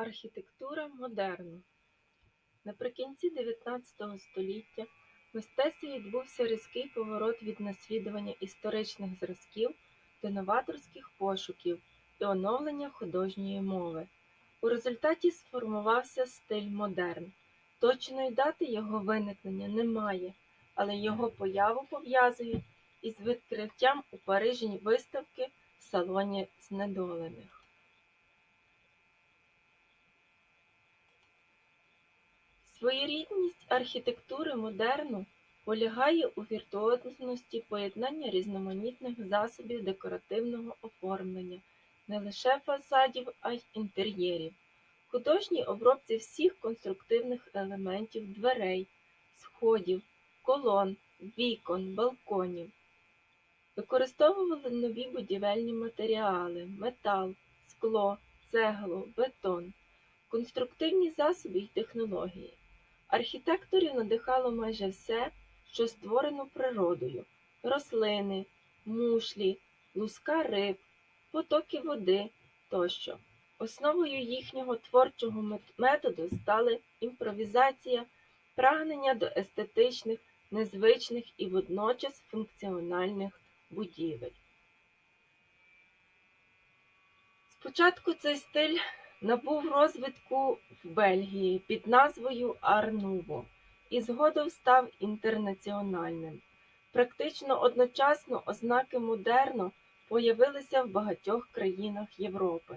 Архітектура модерну Наприкінці XIX століття в мистецтві відбувся різкий поворот від наслідування історичних зразків до новаторських пошуків і оновлення художньої мови. У результаті сформувався стиль модерн. Точної дати його виникнення немає, але його появу пов'язують із відкриттям у Парижі виставки в салоні знедолених. Своєрідність архітектури модерну полягає у віртуозності поєднання різноманітних засобів декоративного оформлення не лише фасадів, а й інтер'єрів, художній обробці всіх конструктивних елементів дверей, сходів, колон, вікон, балконів. Використовували нові будівельні матеріали, метал, скло, цеглу, бетон, конструктивні засоби й технології. Архітекторів надихало майже все, що створено природою рослини, мушлі, луска риб, потоки води тощо. Основою їхнього творчого методу стали імпровізація, прагнення до естетичних, незвичних і водночас функціональних будівель. Спочатку цей стиль набув розвитку в Бельгії під назвою Ар-Нуво і згодом став інтернаціональним. Практично одночасно ознаки модерну появилися в багатьох країнах Європи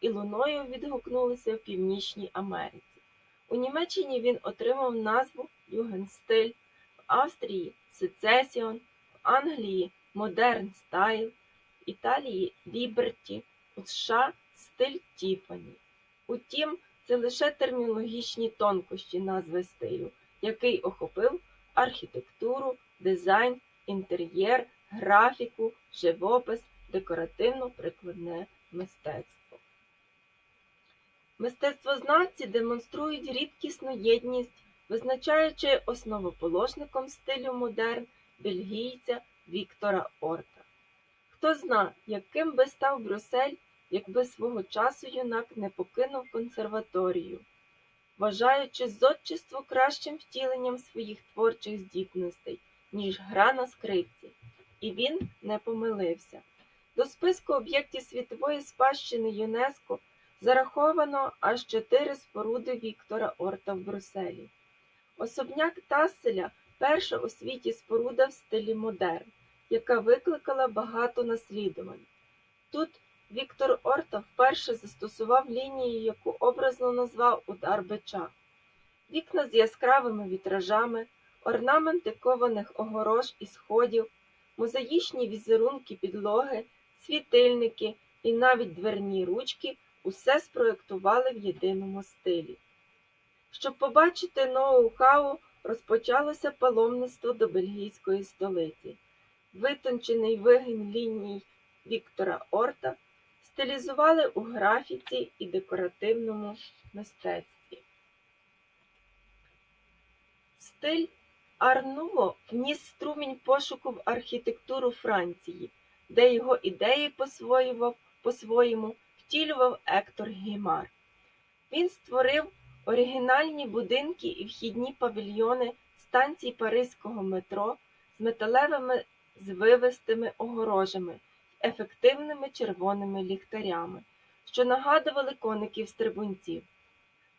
і луною відгукнулися в Північній Америці. У Німеччині він отримав назву Югенстиль, в Австрії Сецесіон, в Англії Модерн Стайл, в Італії Ліберті, у США стиль Тіфані. Утім, це лише термінологічні тонкощі назви стилю, який охопив архітектуру, дизайн, інтер'єр, графіку, живопис, декоративно-прикладне мистецтво. Мистецтвознавці демонструють рідкісну єдність, визначаючи основоположником стилю модерн бельгійця Віктора Орта. Хто зна, яким би став Брюссель, якби свого часу юнак не покинув консерваторію, вважаючи зодчество кращим втіленням своїх творчих здібностей, ніж гра на скрипці. І він не помилився. До списку об'єктів світової спадщини ЮНЕСКО зараховано аж чотири споруди Віктора Орта в Брюсселі. Особняк Тасселя перша у світі споруда в стилі модерн, яка викликала багато наслідувань. Тут Віктор Орта вперше застосував лінію, яку образно назвав удар бича. Вікна з яскравими вітражами, орнаменти кованих огорож і сходів, мозаїчні візерунки підлоги, світильники і навіть дверні ручки усе спроєктували в єдиному стилі. Щоб побачити ноу-хау, розпочалося паломництво до бельгійської столиці. Витончений вигін ліній Віктора Орта стилізували у графіці і декоративному мистецтві. Стиль Ар-Нуво вніс струмінь пошуку в архітектуру Франції, де його ідеї по-своєму втілював Ектор Гімар. Він створив оригінальні будинки і вхідні павільйони станцій Паризького метро з металевими звивистими огорожами ефективними червоними ліхтарями, що нагадували коників-стрибунців.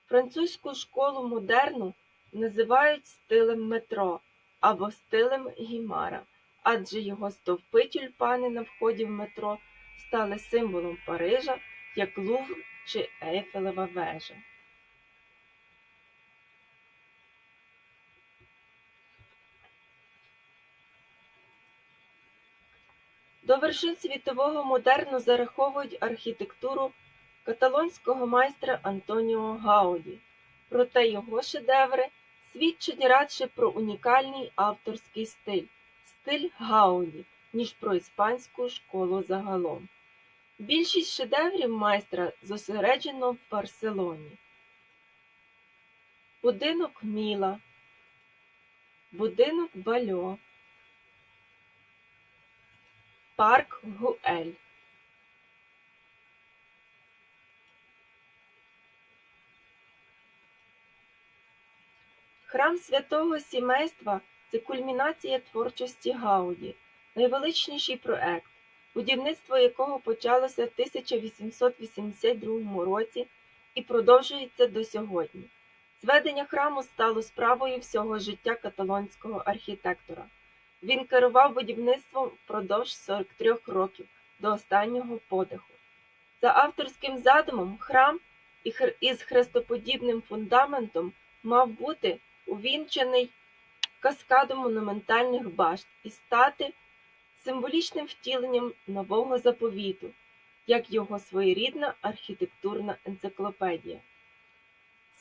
Французьку школу модерну називають стилем метро або стилем гімара, адже його стовпи тюльпани на вході в метро стали символом Парижа як Лувр чи Ейфелева вежа. До вершин світового модерну зараховують архітектуру каталонського майстра Антоніо Гауді, проте його шедеври свідчать радше про унікальний авторський стиль стиль Гауді, ніж про іспанську школу загалом. Більшість шедеврів майстра зосереджено в Барселоні. Будинок Міла, будинок Бальо парк Гуель Храм святого сімейства це кульмінація творчості Гауді, найвеличніший проект, будівництво якого почалося в 1882 році і продовжується до сьогодні. Зведення храму стало справою всього життя каталонського архітектора. Він керував будівництвом впродовж 43 років до останнього подиху. За авторським задумом, храм із хрестоподібним фундаментом мав бути увінчений каскадом монументальних башт і стати символічним втіленням нового заповіту, як його своєрідна архітектурна енциклопедія.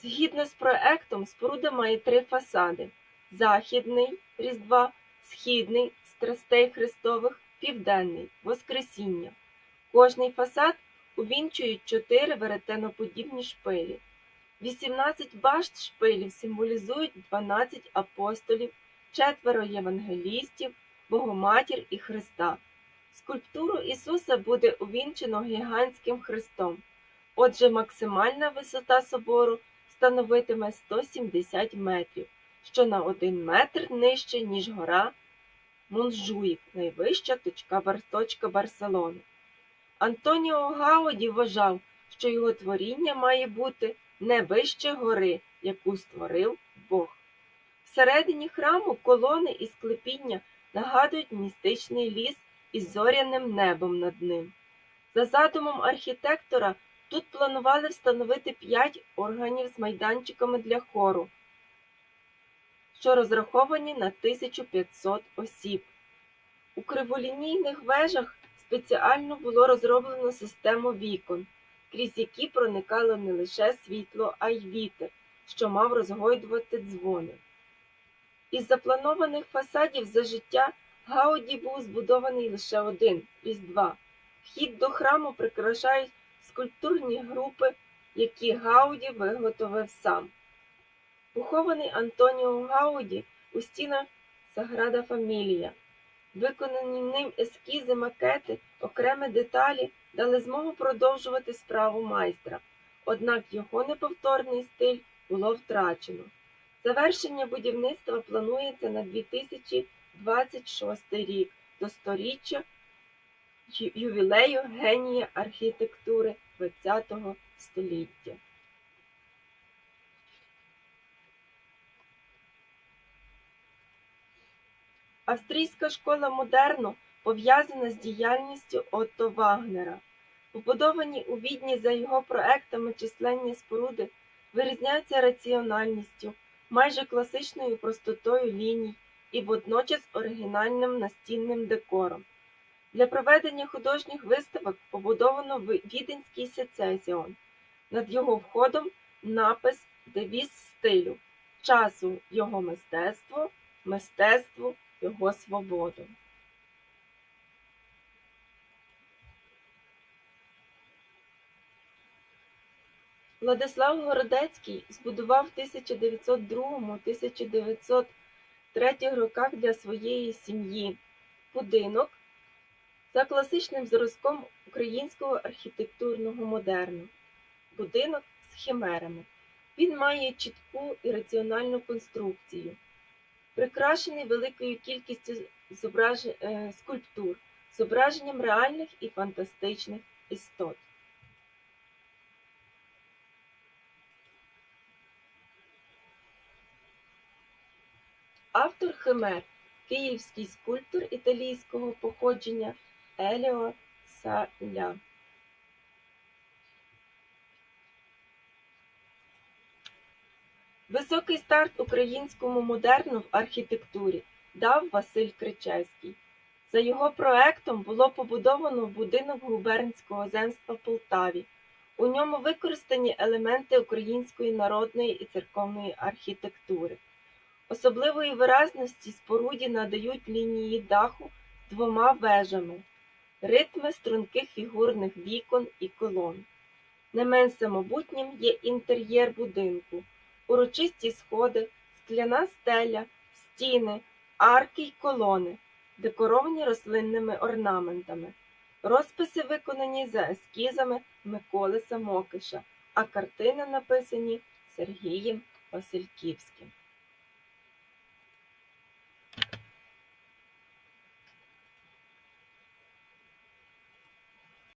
Згідно з проектом, споруда має три фасади: західний Різдва, східний Страстей Христових, південний Воскресіння. Кожний фасад увінчують чотири веретеноподібні шпилі. 18 башт шпилів символізують 12 апостолів, четверо євангелістів, Богоматір і Христа. Скульптуру Ісуса буде увінчено гігантським хрестом. Отже, максимальна висота собору становитиме 170 метрів, що на 1 метр нижче, ніж гора Монжуїк, найвища точка, Бар- точка Барселони. Антоніо Гауді вважав, що його творіння має бути не вище гори, яку створив Бог. Всередині храму колони і склепіння нагадують містичний ліс із зоряним небом над ним. За задумом архітектора, тут планували встановити п'ять органів з майданчиками для хору, що розраховані на 1500 осіб. У криволінійних вежах спеціально було розроблено систему вікон, крізь які проникало не лише світло, а й вітер, що мав розгойдувати дзвони. Із запланованих фасадів за життя Гауді був збудований лише один Різдва. Вхід до храму прикрашають скульптурні групи, які Гауді виготовив сам. Похований Антоніо Гауді у стінах Саграда Фамілія. Виконані ним ескізи, макети, окремі деталі дали змогу продовжувати справу майстра, однак його неповторний стиль було втрачено. Завершення будівництва планується на 2026 рік до сторіччя ювілею генія архітектури ХХ століття. Австрійська школа модерну пов'язана з діяльністю Отто Вагнера. Побудовані у Відні за його проектами численні споруди вирізняються раціональністю, майже класичною простотою ліній і водночас оригінальним настінним декором. Для проведення художніх виставок побудовано Віденський сецесіон. Над його входом напис Девіз стилю часу його мистецтво, мистецтву його свободу. Владислав Городецький збудував в 1902-1903 роках для своєї сім'ї будинок за класичним зразком українського архітектурного модерну. Будинок з химерами. Він має чітку і раціональну конструкцію, прикрашений великою кількістю зображ... е, скульптур, зображенням реальних і фантастичних істот. Автор химер київський скульптор італійського походження Еліо Саля. Високий старт українському модерну в архітектурі дав Василь Кричевський. За його проектом було побудовано будинок губернського земства в Полтаві. У ньому використані елементи української народної і церковної архітектури. Особливої виразності споруді надають лінії даху двома вежами, ритми струнких фігурних вікон і колон. Не менш самобутнім є інтер'єр будинку, урочисті сходи, скляна стеля, стіни, арки й колони, декоровані рослинними орнаментами. Розписи виконані за ескізами Миколи Самокиша, а картини написані Сергієм Васильківським.